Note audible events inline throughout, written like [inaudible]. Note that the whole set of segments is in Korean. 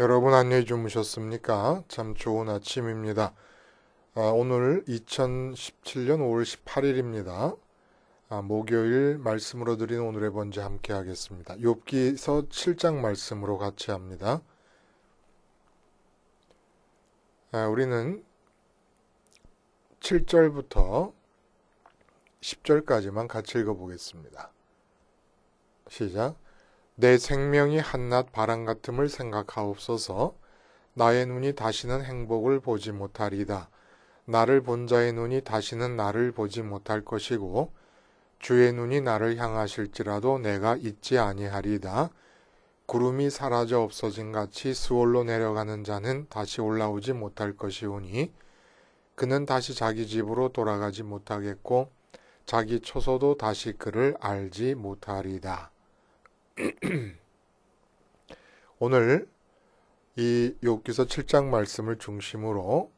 여러분 안녕히 주무셨습니까? 참 좋은 아침입니다. 아, 오늘 2017년 5월 18일입니다. 아, 목요일 말씀으로 드린 오늘의 번제 함께 하겠습니다. 욥기서 7장 말씀으로 같이 합니다. 아, 우리는 7절부터 10절까지만 같이 읽어보겠습니다. 시작. 내 생명이 한낱 바람 같음을 생각하옵소서 나의 눈이 다시는 행복을 보지 못하리다. 나를 본 자의 눈이 다시는 나를 보지 못할 것이고 주의 눈이 나를 향하실지라도 내가 잊지 아니하리다. 구름이 사라져 없어진 같이 수월로 내려가는 자는 다시 올라오지 못할 것이오니 그는 다시 자기 집으로 돌아가지 못하겠고 자기 처소도 다시 그를 알지 못하리다. [clears throat] 오늘 이 욥기서 7장 말씀을 중심으로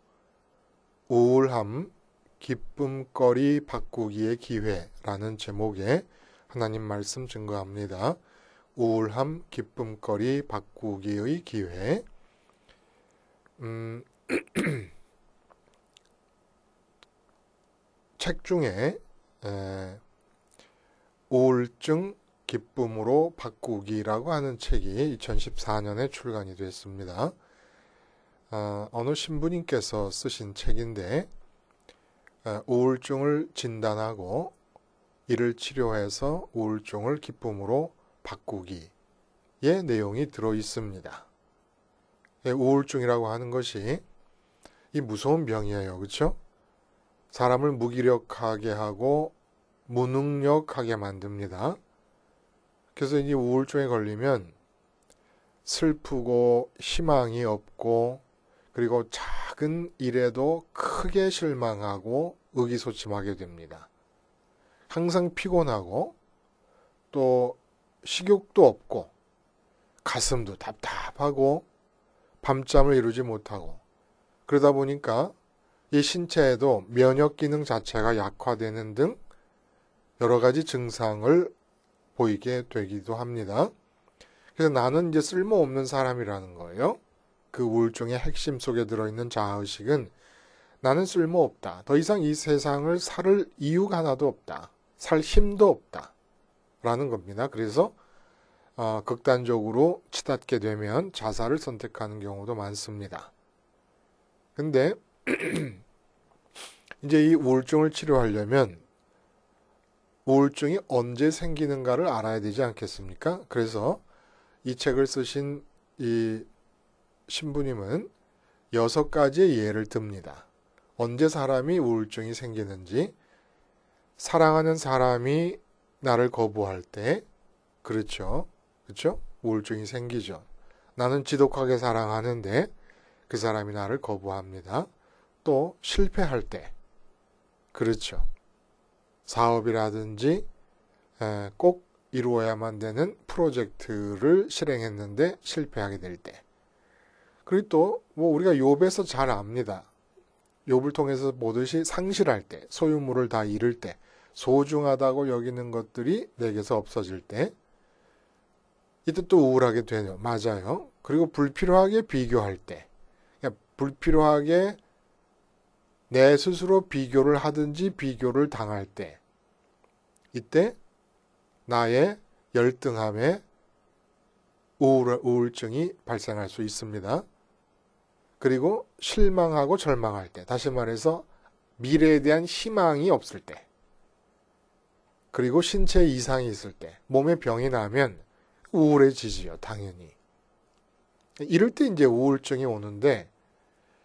우울함, 기쁨거리 바꾸기의 기회라는 제목의 하나님 말씀 증거합니다. 우울함, 기쁨거리 바꾸기의 기회. 음, [clears throat] 책 중에 에, 우울증 기쁨으로 바꾸기라고 하는 책이 2014년에 출간이 됐습니다. 어, 어느 신부님께서 쓰신 책인데 어, 우울증을 진단하고 이를 치료해서 우울증을 기쁨으로 바꾸기의 내용이 들어 있습니다. 예, 우울증이라고 하는 것이 이 무서운 병이에요. 그렇죠? 사람을 무기력하게 하고 무능력하게 만듭니다. 그래서 이 우울증에 걸리면 슬프고 희망이 없고 그리고 작은 일에도 크게 실망하고 의기소침하게 됩니다. 항상 피곤하고 또 식욕도 없고 가슴도 답답하고 밤잠을 이루지 못하고 그러다 보니까 이 신체에도 면역 기능 자체가 약화되는 등 여러 가지 증상을 보이게 되기도 합니다. 그래서 나는 이제 쓸모없는 사람이라는 거예요. 그 우울증의 핵심 속에 들어있는 자아의식은 나는 쓸모없다. 더 이상 이 세상을 살 이유가 하나도 없다. 살 힘도 없다. 라는 겁니다. 그래서 어, 극단적으로 치닫게 되면 자살을 선택하는 경우도 많습니다. 근데 [clears throat] 이제 이 우울증을 치료하려면 우울증이 언제 생기는가를 알아야 되지 않겠습니까? 그래서 이 책을 쓰신 이 신부님은 여섯 가지의 예를 듭니다. 언제 사람이 우울증이 생기는지, 사랑하는 사람이 나를 거부할 때, 그렇죠. 그렇죠? 우울증이 생기죠. 나는 지독하게 사랑하는데 그 사람이 나를 거부합니다. 또 실패할 때, 그렇죠. 사업이라든지 꼭 이루어야만 되는 프로젝트를 실행했는데 실패하게 될 때. 그리고 또 뭐 우리가 욥에서 잘 압니다. 욥을 통해서 보듯이 상실할 때, 소유물을 다 잃을 때, 소중하다고 여기는 것들이 내게서 없어질 때, 이때 또 우울하게 되죠. 맞아요. 그리고 불필요하게 비교할 때, 그러니까 불필요하게 내 스스로 비교를 하든지 비교를 당할 때 이때 나의 열등함에 우울, 우울증이 발생할 수 있습니다. 그리고 실망하고 절망할 때, 다시 말해서 미래에 대한 희망이 없을 때, 그리고 신체 이상이 있을 때, 몸에 병이 나면 우울해지지요, 당연히. 이럴 때 이제 우울증이 오는데,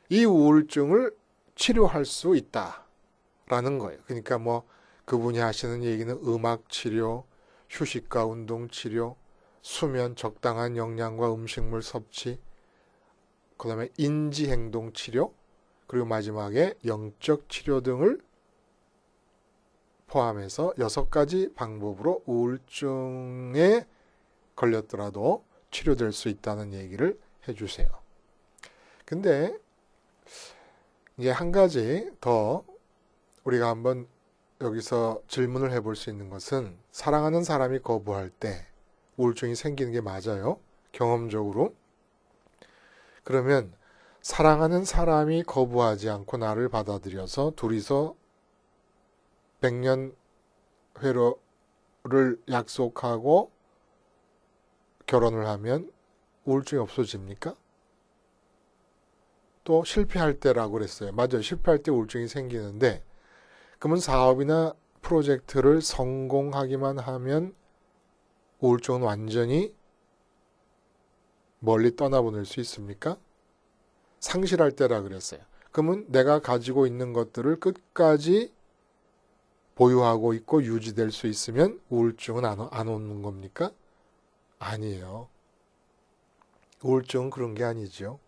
이 우울증을 치료할 수 있다라는 거예요. 그러니까 뭐 그분이 하시는 얘기는 음악 치료, 휴식과 운동 치료, 수면, 적당한 영양과 음식물 섭취, 그 다음에 인지 행동 치료, 그리고 마지막에 영적 치료 등을 포함해서 여섯 가지 방법으로 우울증에 걸렸더라도 치료될 수 있다는 얘기를 해주세요. 근데 이제 한 가지 더 우리가 한번 여기서 질문을 해볼 수 있는 것은 사랑하는 사람이 거부할 때 우울증이 생기는 게 맞아요. 경험적으로. 그러면 사랑하는 사람이 거부하지 않고 나를 받아들여서 둘이서 백년 회로를 약속하고 결혼을 하면 우울증이 없어집니까? 또 실패할 때라고 그랬어요. 맞아요. 실패할 때 우울증이 생기는데 그러면 사업이나 프로젝트를 성공하기만 하면 우울증은 완전히 멀리 떠나보낼 수 있습니까? 상실할 때라 그랬어요. 그러면 내가 가지고 있는 것들을 끝까지 보유하고 있고 유지될 수 있으면 우울증은 안, 안 오는 겁니까? 아니에요. 우울증은 그런 게 아니죠.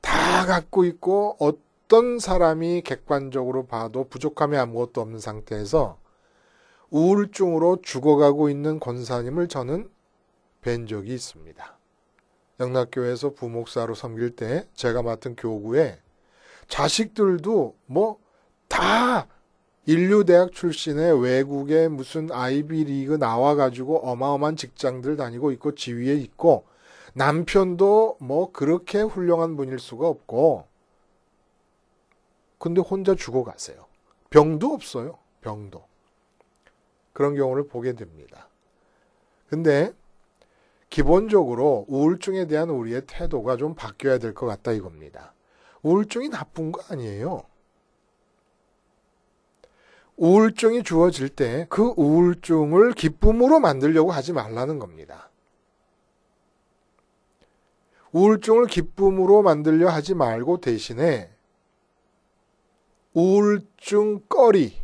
다 갖고 있고 어떤 사람이 객관적으로 봐도 부족함이 아무것도 없는 상태에서 우울증으로 죽어가고 있는 권사님을 저는 뵌 적이 있습니다. 영락교회에서 부목사로 섬길 때 제가 맡은 교구에 자식들도 뭐 다 인류대학 출신의 외국의 무슨 아이비리그 나와가지고 어마어마한 직장들 다니고 있고 지위에 있고 남편도 뭐 그렇게 훌륭한 분일 수가 없고 근데 혼자 죽어가세요. 병도 없어요. 병도. 그런 경우를 보게 됩니다. 근데 기본적으로 우울증에 대한 우리의 태도가 좀 바뀌어야 될 것 같다 이겁니다. 우울증이 나쁜 거 아니에요. 우울증이 주어질 때 그 우울증을 기쁨으로 만들려고 하지 말라는 겁니다. 우울증을 기쁨으로 만들려 하지 말고 대신에 우울증 거리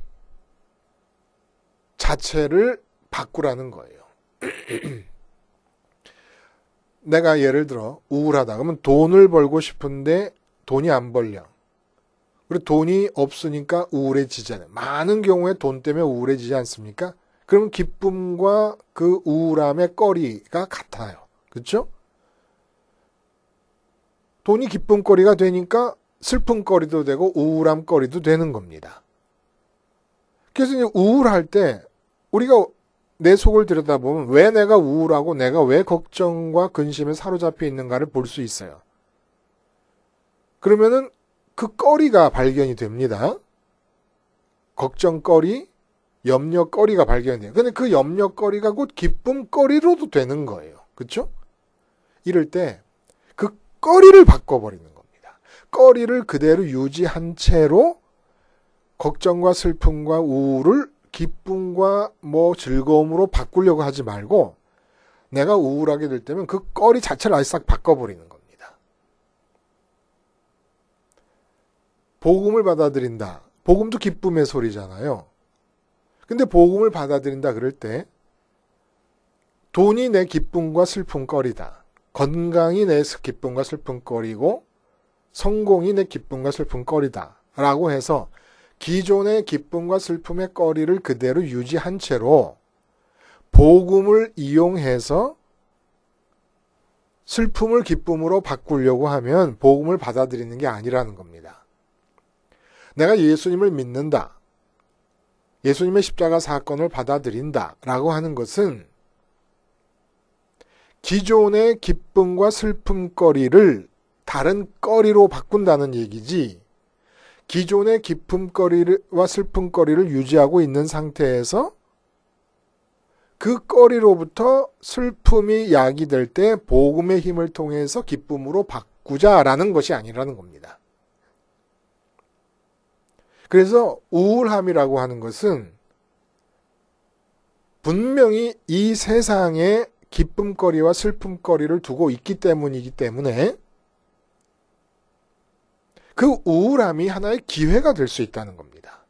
자체를 바꾸라는 거예요. [clears throat] 내가 예를 들어 우울하다 그러면 돈을 벌고 싶은데 돈이 안 벌려. 그리고 돈이 없으니까 우울해지잖아요. 많은 경우에 돈 때문에 우울해지지 않습니까? 그러면 기쁨과 그 우울함의 거리가 같아요. 그렇죠? 돈이 기쁨거리가 되니까 슬픔거리도 되고 우울함거리도 되는 겁니다. 그래서 이제 우울할 때 우리가 내 속을 들여다보면 왜 내가 우울하고 내가 왜 걱정과 근심에 사로잡혀 있는가를 볼 수 있어요. 그러면은 그 거리가 발견이 됩니다. 걱정거리, 염려거리가 발견이 돼요. 근데 그 염려거리가 곧 기쁨거리로도 되는 거예요. 그렇죠? 이럴 때 거리를 바꿔버리는 겁니다. 거리를 그대로 유지한 채로 걱정과 슬픔과 우울을 기쁨과 뭐 즐거움으로 바꾸려고 하지 말고 내가 우울하게 될 때면 그 거리 자체를 아예 싹 바꿔버리는 겁니다. 복음을 받아들인다. 복음도 기쁨의 소리잖아요. 근데 복음을 받아들인다 그럴 때 돈이 내 기쁨과 슬픔 거리다. 건강이 내 기쁨과 슬픔거리고 성공이 내 기쁨과 슬픔거리다. 라고 해서 기존의 기쁨과 슬픔의 거리를 그대로 유지한 채로 복음을 이용해서 슬픔을 기쁨으로 바꾸려고 하면 복음을 받아들이는 게 아니라는 겁니다. 내가 예수님을 믿는다. 예수님의 십자가 사건을 받아들인다. 라고 하는 것은 기존의 기쁨과 슬픔거리를 다른 거리로 바꾼다는 얘기지 기존의 기쁨거리와 슬픔거리를 유지하고 있는 상태에서 그 거리로부터 슬픔이 야기될 때 복음의 힘을 통해서 기쁨으로 바꾸자라는 것이 아니라는 겁니다. 그래서 우울함이라고 하는 것은 분명히 이 세상에 기쁨거리와 슬픔거리를 두고 있기 때문이기 때문에 그 우울함이 하나의 기회가 될 수 있다는 겁니다.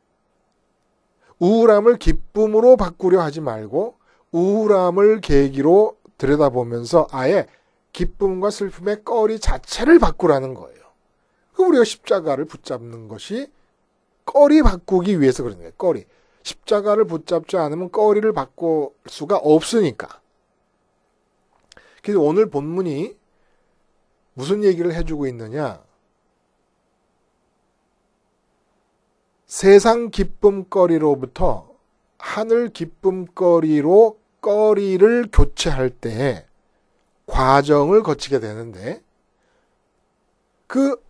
우울함을 기쁨으로 바꾸려 하지 말고 우울함을 계기로 들여다보면서 아예 기쁨과 슬픔의 거리 자체를 바꾸라는 거예요. 그 우리가 십자가를 붙잡는 것이 거리 바꾸기 위해서 그런 거예요. 거리. 십자가를 붙잡지 않으면 거리를 바꿀 수가 없으니까. 그래서 오늘 본문이 무슨 얘기를 해주고 있느냐? 세상 기쁨거리로부터 하늘 기쁨거리로 거리를 교체할 때 과정을 거치게 되는데 그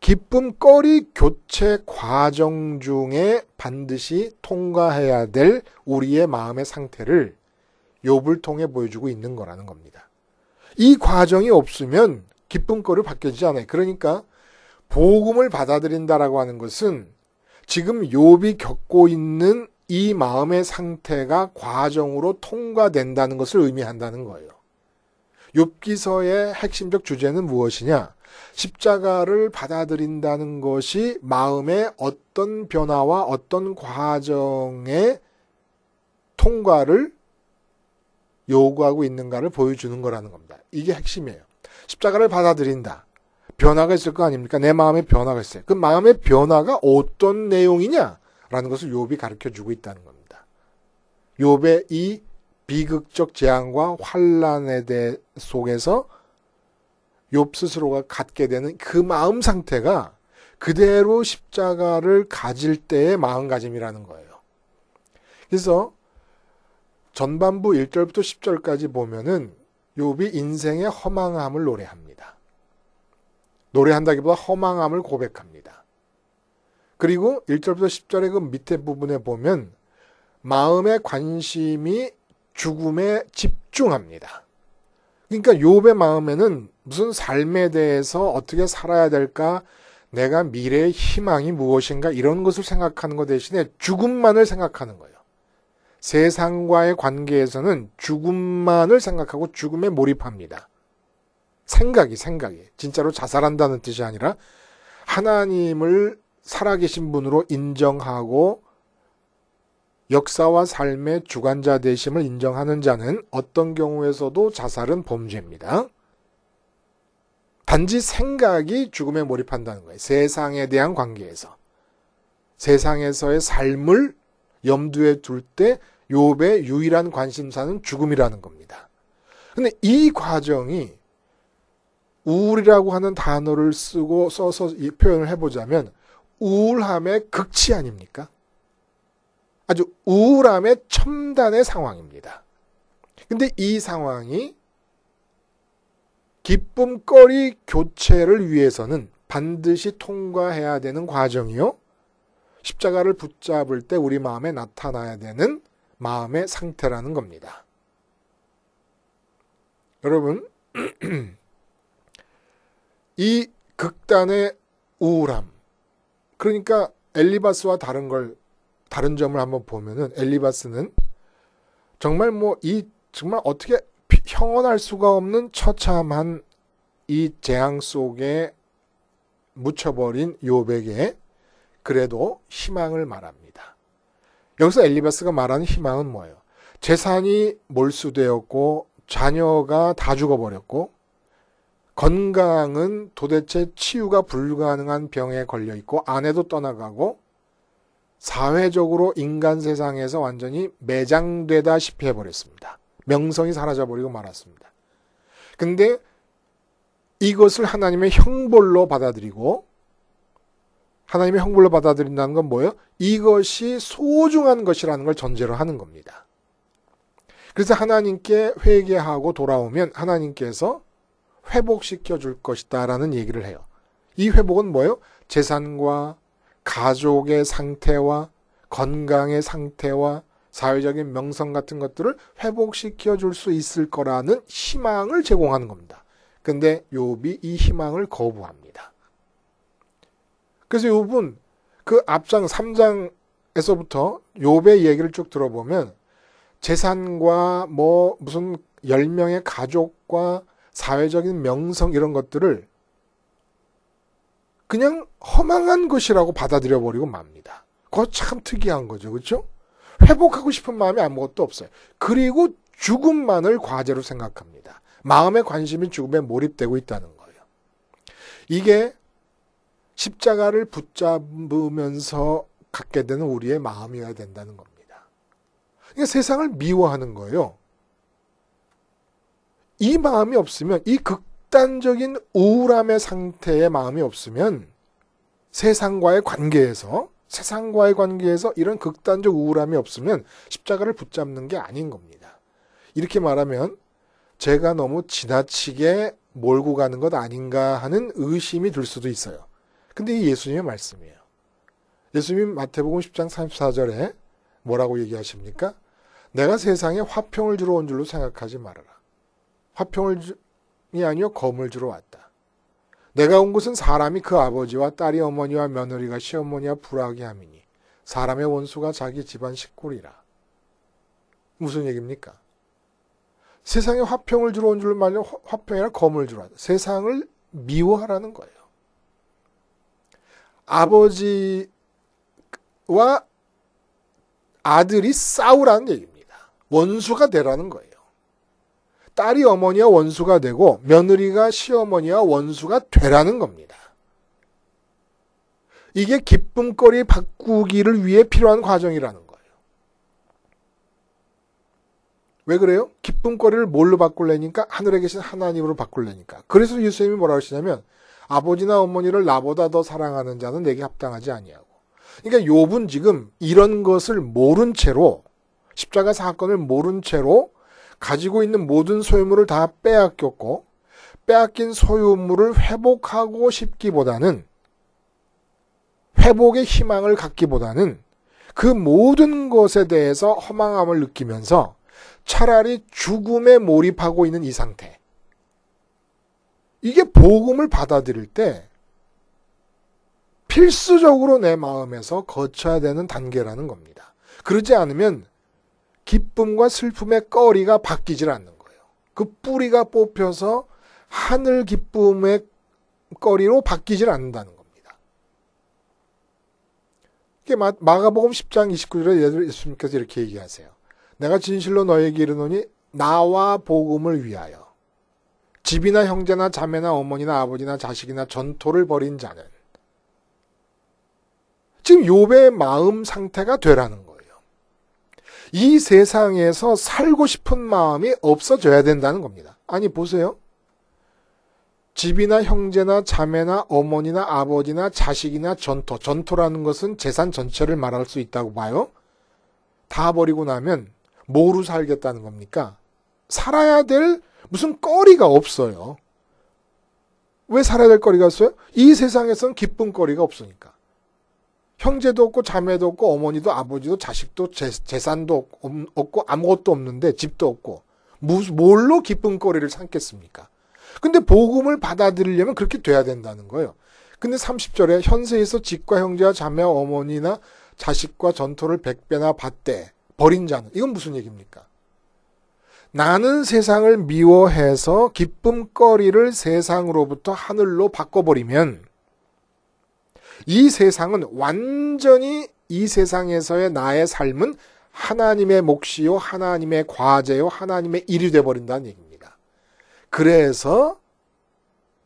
기쁨거리 교체 과정 중에 반드시 통과해야 될 우리의 마음의 상태를 욥을 통해 보여주고 있는 거라는 겁니다. 이 과정이 없으면 기쁨거리로 바뀌지 않아요. 그러니까 복음을 받아들인다라고 하는 것은 지금 욥이 겪고 있는 이 마음의 상태가 과정으로 통과된다는 것을 의미한다는 거예요. 욥기서의 핵심적 주제는 무엇이냐? 십자가를 받아들인다는 것이 마음의 어떤 변화와 어떤 과정의 통과를 요구하고 있는가를 보여주는 거라는 겁니다. 이게 핵심이에요. 십자가를 받아들인다. 변화가 있을 거 아닙니까? 내 마음에 변화가 있어요. 그 마음의 변화가 어떤 내용이냐라는 것을 욥이 가르쳐 주고 있다는 겁니다. 욥의 이 비극적 재앙과 환란에 대해 속에서 욥 스스로가 갖게 되는 그 마음 상태가 그대로 십자가를 가질 때의 마음가짐이라는 거예요. 그래서 전반부 1절부터 10절까지 보면은 욥이 인생의 허망함을 노래합니다. 노래한다기보다 허망함을 고백합니다. 그리고 1절부터 10절의 그 밑에 부분에 보면 마음의 관심이 죽음에 집중합니다. 그러니까 욥의 마음에는 무슨 삶에 대해서 어떻게 살아야 될까, 내가 미래의 희망이 무엇인가 이런 것을 생각하는 것 대신에 죽음만을 생각하는 거예요. 세상과의 관계에서는 죽음만을 생각하고 죽음에 몰입합니다. 생각이 생각이 진짜로 자살한다는 뜻이 아니라 하나님을 살아계신 분으로 인정하고 역사와 삶의 주관자 되심을 인정하는 자는 어떤 경우에서도 자살은 범죄입니다. 단지 생각이 죽음에 몰입한다는 거예요. 세상에 대한 관계에서. 세상에서의 삶을 염두에 둘 때 욥의 유일한 관심사는 죽음이라는 겁니다. 근데 이 과정이 우울이라고 하는 단어를 쓰고 써서 표현을 해보자면 우울함의 극치 아닙니까? 아주 우울함의 첨단의 상황입니다. 근데 이 상황이 기쁨거리 교체를 위해서는 반드시 통과해야 되는 과정이요. 십자가를 붙잡을 때 우리 마음에 나타나야 되는 마음의 상태라는 겁니다. 여러분, [clears throat] 이 극단의 우울함. 그러니까 엘리바스와 다른 걸 다른 점을 한번 보면은 엘리바스는 정말 뭐 이 정말 어떻게 형언할 수가 없는 처참한 이 재앙 속에 묻혀버린 요백에 그래도 희망을 말합니다. 여기서 엘리바스가 말하는 희망은 뭐예요? 재산이 몰수되었고 자녀가 다 죽어버렸고 건강은 도대체 치유가 불가능한 병에 걸려 있고 아내도 떠나가고 사회적으로 인간 세상에서 완전히 매장되다시피 해버렸습니다. 명성이 사라져버리고 말았습니다. 근데 이것을 하나님의 형벌로 받아들이고 하나님의 형벌로 받아들인다는 건 뭐예요? 이것이 소중한 것이라는 걸 전제로 하는 겁니다. 그래서 하나님께 회개하고 돌아오면 하나님께서 회복시켜 줄 것이다라는 얘기를 해요. 이 회복은 뭐예요? 재산과 가족의 상태와 건강의 상태와 사회적인 명성 같은 것들을 회복시켜 줄 수 있을 거라는 희망을 제공하는 겁니다. 근데 욥이 이 희망을 거부합니다. 그래서 욥은 그 앞장 3장에서부터 욥의 얘기를 쭉 들어보면 재산과 뭐 무슨 10명의 가족과 사회적인 명성 이런 것들을 그냥 허망한 것이라고 받아들여 버리고 맙니다. 그거 참 특이한 거죠. 그렇죠? 회복하고 싶은 마음이 아무것도 없어요. 그리고 죽음만을 과제로 생각합니다. 마음의 관심이 죽음에 몰입되고 있다는 거예요. 이게 십자가를 붙잡으면서 갖게 되는 우리의 마음이어야 된다는 겁니다. 그러니까 세상을 미워하는 거예요. 이 마음이 없으면 이 극단적인 우울함의 상태의 마음이 없으면 세상과의 관계에서 세상과의 관계에서 이런 극단적 우울함이 없으면 십자가를 붙잡는 게 아닌 겁니다. 이렇게 말하면 제가 너무 지나치게 몰고 가는 것 아닌가 하는 의심이 들 수도 있어요. 근데 이 예수님의 말씀이에요. 예수님 마태복음 10장 34절에 뭐라고 얘기하십니까? 내가 세상에 화평을 주러 온 줄로 생각하지 말아라. 화평을 이 아니요 검을 주러 왔다. 내가 온 곳은 사람이 그 아버지와 딸이 어머니와 며느리가 시어머니와 불하게 함이니 사람의 원수가 자기 집안 식구리라. 무슨 얘기입니까? 세상에 화평을 주러 온 줄로 말려 화평이라 검을 주러 왔다. 세상을 미워하라는 거예요. 아버지와 아들이 싸우라는 얘기입니다. 원수가 되라는 거예요. 딸이 어머니와 원수가 되고 며느리가 시어머니와 원수가 되라는 겁니다. 이게 기쁨거리 바꾸기를 위해 필요한 과정이라는 거예요. 왜 그래요? 기쁨거리를 뭘로 바꿀래니까 하늘에 계신 하나님으로 바꿀래니까. 그래서 예수님이 뭐라고 하시냐면 아버지나 어머니를 나보다 더 사랑하는 자는 내게 합당하지 아니하고. 그러니까 욥은 지금 이런 것을 모른 채로 십자가 사건을 모른 채로 가지고 있는 모든 소유물을 다 빼앗겼고 빼앗긴 소유물을 회복하고 싶기보다는 회복의 희망을 갖기보다는 그 모든 것에 대해서 허망함을 느끼면서 차라리 죽음에 몰입하고 있는 이 상태. 이게 복음을 받아들일 때 필수적으로 내 마음에서 거쳐야 되는 단계라는 겁니다. 그러지 않으면 기쁨과 슬픔의 꺼리가 바뀌질 않는 거예요. 그 뿌리가 뽑혀서 하늘 기쁨의 꺼리로 바뀌질 않는다는 겁니다. 이게 마가복음 10장 29절에 예수님께서 이렇게 얘기하세요. 내가 진실로 너에게 이르노니 나와 복음을 위하여 집이나 형제나 자매나 어머니나 아버지나 자식이나 전토를 벌인 자는 지금 욥의 마음 상태가 되라는 거예요. 이 세상에서 살고 싶은 마음이 없어져야 된다는 겁니다. 아니, 보세요. 집이나 형제나 자매나 어머니나 아버지나 자식이나 전토. 전토라는 것은 재산 전체를 말할 수 있다고 봐요. 다 버리고 나면 뭐로 살겠다는 겁니까? 살아야 될 무슨 거리가 없어요. 왜 살아야 될 거리가 없어요? 이 세상에선 기쁜 거리가 없으니까. 형제도 없고 자매도 없고 어머니도 아버지도 자식도 재, 산도 없고 아무것도 없는데 집도 없고 뭘로 기쁨거리를 삼겠습니까? 근데 복음을 받아들이려면 그렇게 돼야 된다는 거예요. 근데 30절에 현세에서 집과 형제와 자매와 어머니나 자식과 전토를 백배나 받되 버린 자는 이건 무슨 얘기입니까? 나는 세상을 미워해서 기쁨거리를 세상으로부터 하늘로 바꿔버리면 이 세상은 완전히 이 세상에서의 나의 삶은 하나님의 몫이요, 하나님의 과제요, 하나님의 일이 돼버린다는 얘기입니다. 그래서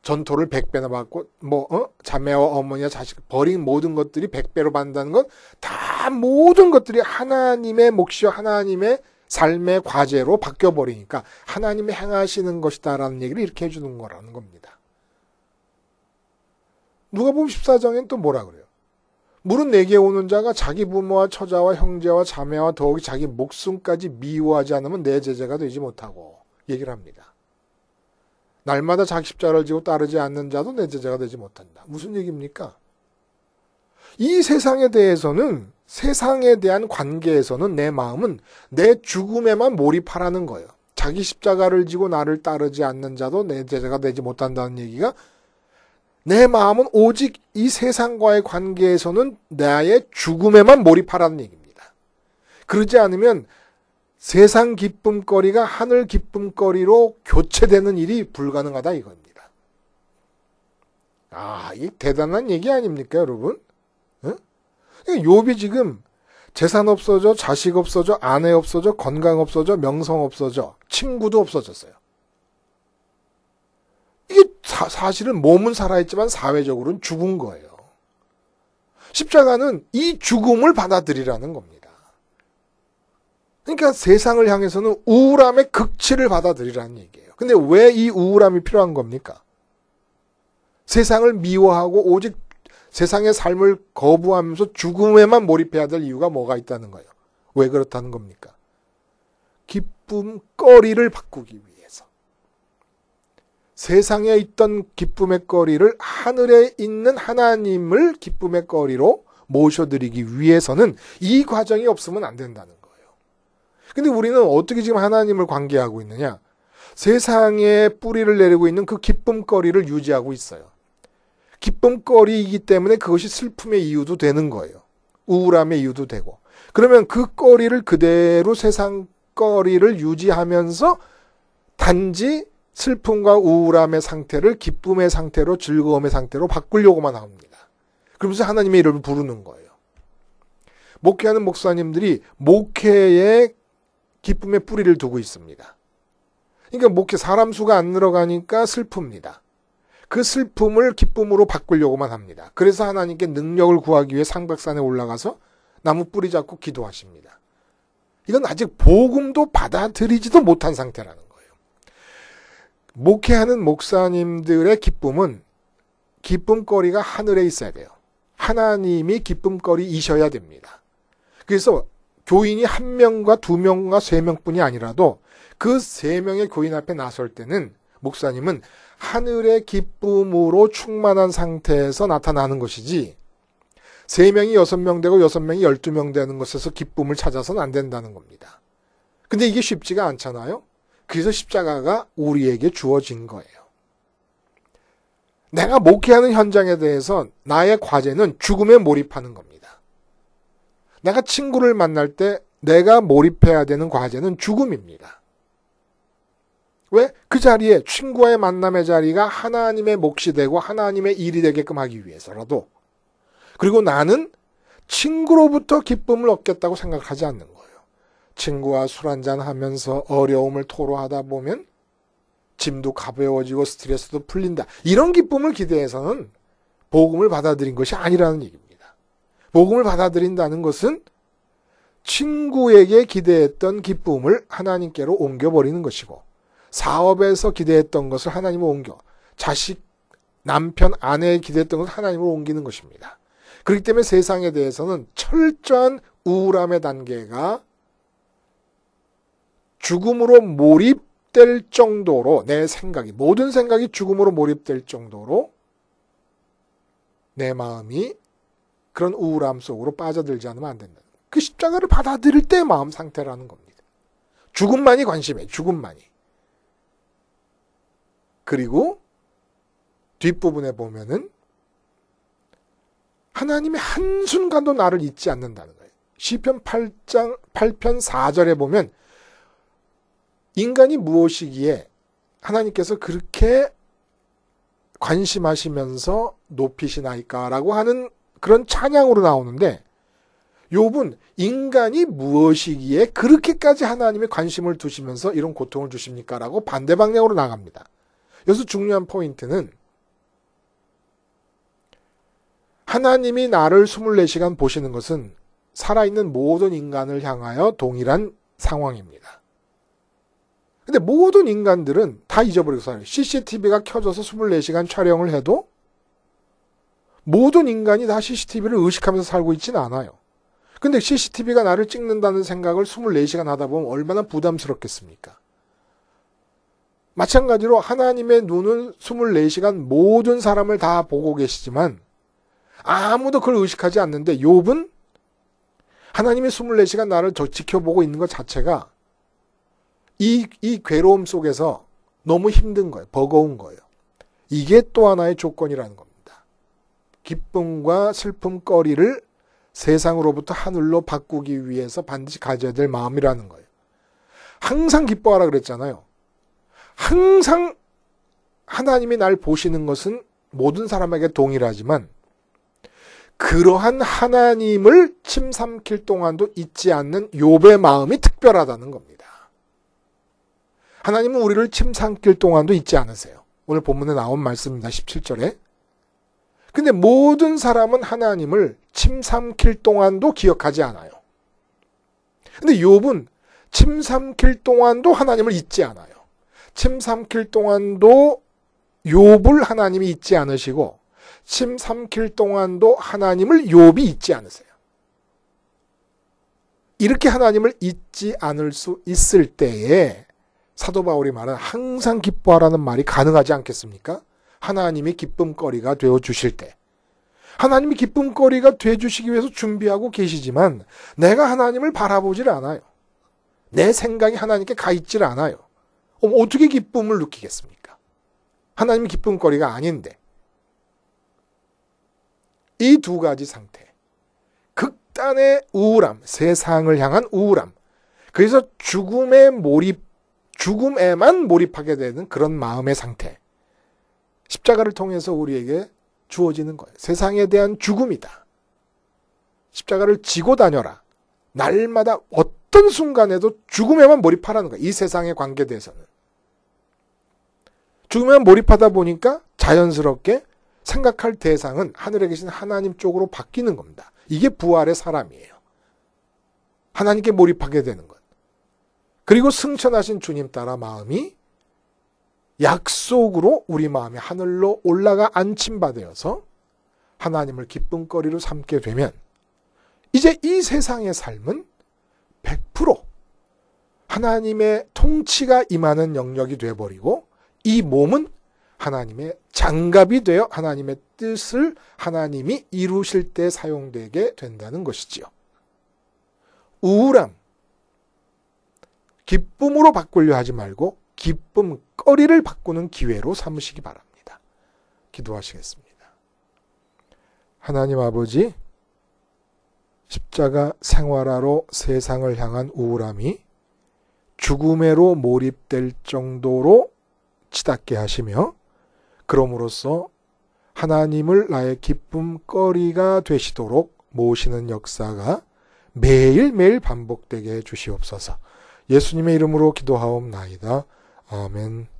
전토를 100배나 받고, 뭐, 어? 자매와 어머니와 자식, 버린 모든 것들이 100배로 받는다는 건 다 모든 것들이 하나님의 몫이요, 하나님의 삶의 과제로 바뀌어버리니까 하나님이 행하시는 것이다라는 얘기를 이렇게 해주는 거라는 겁니다. 누가 보면 14장엔 또 뭐라 그래요? 물은 내게 오는 자가 자기 부모와 처자와 형제와 자매와 더욱이 자기 목숨까지 미워하지 않으면 내 제자가 되지 못하고 얘기를 합니다. 날마다 자기 십자가를 지고 따르지 않는 자도 내 제자가 되지 못한다. 무슨 얘기입니까? 이 세상에 대해서는 세상에 대한 관계에서는 내 마음은 내 죽음에만 몰입하라는 거예요. 자기 십자가를 지고 나를 따르지 않는 자도 내 제자가 되지 못한다는 얘기가 내 마음은 오직 이 세상과의 관계에서는 나의 죽음에만 몰입하라는 얘기입니다. 그러지 않으면 세상 기쁨거리가 하늘 기쁨거리로 교체되는 일이 불가능하다 이겁니다. 아, 이 대단한 얘기 아닙니까, 여러분? 응? 욥이 지금 재산 없어져, 자식 없어져, 아내 없어져, 건강 없어져, 명성 없어져, 친구도 없어졌어요. 이게 사, 실은 몸은 살아있지만 사회적으로는 죽은 거예요. 십자가는 이 죽음을 받아들이라는 겁니다. 그러니까 세상을 향해서는 우울함의 극치를 받아들이라는 얘기예요. 근데 왜 이 우울함이 필요한 겁니까? 세상을 미워하고 오직 세상의 삶을 거부하면서 죽음에만 몰입해야 될 이유가 뭐가 있다는 거예요. 왜 그렇다는 겁니까? 기쁨 거리를 바꾸기 위해. 세상에 있던 기쁨의 거리를 하늘에 있는 하나님을 기쁨의 거리로 모셔드리기 위해서는 이 과정이 없으면 안 된다는 거예요. 근데 우리는 어떻게 지금 하나님을 관계하고 있느냐? 세상에 뿌리를 내리고 있는 그 기쁨거리를 유지하고 있어요. 기쁨거리이기 때문에 그것이 슬픔의 이유도 되는 거예요. 우울함의 이유도 되고. 그러면 그 거리를 그대로 세상 거리를 유지하면서 단지 슬픔과 우울함의 상태를 기쁨의 상태로 즐거움의 상태로 바꾸려고만 합니다. 그러면서 하나님의 이름을 부르는 거예요. 목회하는 목사님들이 목회에 기쁨의 뿌리를 두고 있습니다. 그러니까 목회 사람 수가 안 늘어가니까 슬픕니다. 그 슬픔을 기쁨으로 바꾸려고만 합니다. 그래서 하나님께 능력을 구하기 위해 상백산에 올라가서 나무 뿌리 잡고 기도하십니다. 이건 아직 복음도 받아들이지도 못한 상태라는 거예요. 목회하는 목사님들의 기쁨은 기쁨거리가 하늘에 있어야 돼요. 하나님이 기쁨거리이셔야 됩니다. 그래서 교인이 한 명과 두 명과 세 명뿐이 아니라도 그 세 명의 교인 앞에 나설 때는 목사님은 하늘의 기쁨으로 충만한 상태에서 나타나는 것이지 세 명이 여섯 명 되고 여섯 명이 열두 명 되는 것에서 기쁨을 찾아서는 안 된다는 겁니다. 근데 이게 쉽지가 않잖아요. 그래서 십자가가 우리에게 주어진 거예요. 내가 목회하는 현장에 대해서 나의 과제는 죽음에 몰입하는 겁니다. 내가 친구를 만날 때 내가 몰입해야 되는 과제는 죽음입니다. 왜? 그 자리에 친구와의 만남의 자리가 하나님의 몫이 되고 하나님의 일이 되게끔 하기 위해서라도 그리고 나는 친구로부터 기쁨을 얻겠다고 생각하지 않는 거예요. 친구와 술 한잔 하면서 어려움을 토로하다 보면 짐도 가벼워지고 스트레스도 풀린다. 이런 기쁨을 기대해서는 복음을 받아들인 것이 아니라는 얘기입니다. 복음을 받아들인다는 것은 친구에게 기대했던 기쁨을 하나님께로 옮겨버리는 것이고 사업에서 기대했던 것을 하나님으로 옮겨 자식, 남편, 아내에 기대했던 것을 하나님으로 옮기는 것입니다. 그렇기 때문에 세상에 대해서는 철저한 우울함의 단계가 죽음으로 몰입될 정도로 내 생각이 모든 생각이 죽음으로 몰입될 정도로 내 마음이 그런 우울함 속으로 빠져들지 않으면 안 된다. 그 십자가를 받아들일 때 마음 상태라는 겁니다. 죽음만이 관심해. 죽음만이. 그리고 뒷부분에 보면은 하나님의 한순간도 나를 잊지 않는다는 거예요. 시편 8장 8편 4절에 보면 인간이 무엇이기에 하나님께서 그렇게 관심하시면서 높이시나이까라고 하는 그런 찬양으로 나오는데 욥은 인간이 무엇이기에 그렇게까지 하나님의 관심을 두시면서 이런 고통을 주십니까라고 반대 방향으로 나갑니다. 여기서 중요한 포인트는 하나님이 나를 24시간 보시는 것은 살아있는 모든 인간을 향하여 동일한 상황입니다. 근데 모든 인간들은 다 잊어버리고 살아요. CCTV가 켜져서 24시간 촬영을 해도 모든 인간이 다 CCTV를 의식하면서 살고 있지는 않아요. 근데 CCTV가 나를 찍는다는 생각을 24시간 하다 보면 얼마나 부담스럽겠습니까? 마찬가지로 하나님의 눈은 24시간 모든 사람을 다 보고 계시지만 아무도 그걸 의식하지 않는데 욥은 하나님의 24시간 나를 지켜보고 있는 것 자체가 이, 이 괴로움 속에서 너무 힘든 거예요. 버거운 거예요. 이게 또 하나의 조건이라는 겁니다. 기쁨과 슬픔거리를 세상으로부터 하늘로 바꾸기 위해서 반드시 가져야 될 마음이라는 거예요. 항상 기뻐하라 그랬잖아요. 항상 하나님이 날 보시는 것은 모든 사람에게 동일하지만 그러한 하나님을 침삼킬 동안도 잊지 않는 욥의 마음이 특별하다는 겁니다. 하나님은 우리를 침삼킬 동안도 잊지 않으세요. 오늘 본문에 나온 말씀입니다. 17절에. 근데 모든 사람은 하나님을 침삼킬 동안도 기억하지 않아요. 근데 욥은 침삼킬 동안도 하나님을 잊지 않아요. 침 삼킬 동안도 욥을 하나님이 잊지 않으시고 침 삼킬 동안도 하나님을 욥이 잊지 않으세요. 이렇게 하나님을 잊지 않을 수 있을 때에 사도 바울이 말한 항상 기뻐하라는 말이 가능하지 않겠습니까? 하나님이 기쁨거리가 되어 주실 때. 하나님이 기쁨거리가 되어 주시기 위해서 준비하고 계시지만 내가 하나님을 바라보질 않아요. 내 생각이 하나님께 가 있질 않아요. 어떻게 기쁨을 느끼겠습니까? 하나님이 기쁨거리가 아닌데. 이 두 가지 상태. 극단의 우울함, 세상을 향한 우울함. 그래서 죽음에 몰입, 죽음에만 몰입하게 되는 그런 마음의 상태. 십자가를 통해서 우리에게 주어지는 거예요. 세상에 대한 죽음이다. 십자가를 지고 다녀라. 날마다 어떤 순간에도 죽음에만 몰입하라는 거예요. 이 세상의 관계에 대해서는. 죽음에만 몰입하다 보니까 자연스럽게 생각할 대상은 하늘에 계신 하나님 쪽으로 바뀌는 겁니다. 이게 부활의 사람이에요. 하나님께 몰입하게 되는 것. 그리고 승천하신 주님 따라 마음이 약속으로 우리 마음이 하늘로 올라가 안침받아서 하나님을 기쁨거리로 삼게 되면 이제 이 세상의 삶은 100% 하나님의 통치가 임하는 영역이 되어버리고 이 몸은 하나님의 장갑이 되어 하나님의 뜻을 하나님이 이루실 때 사용되게 된다는 것이지요. 우울함, 기쁨으로 바꾸려 하지 말고 기쁨 거리를 바꾸는 기회로 삼으시기 바랍니다. 기도하시겠습니다. 하나님 아버지, 십자가 생활화로 세상을 향한 우울함이 죽음에로 몰입될 정도로 치닫게 하시며 그럼으로써 하나님을 나의 기쁨거리가 되시도록 모시는 역사가 매일매일 반복되게 해 주시옵소서. 예수님의 이름으로 기도하옵나이다. 아멘.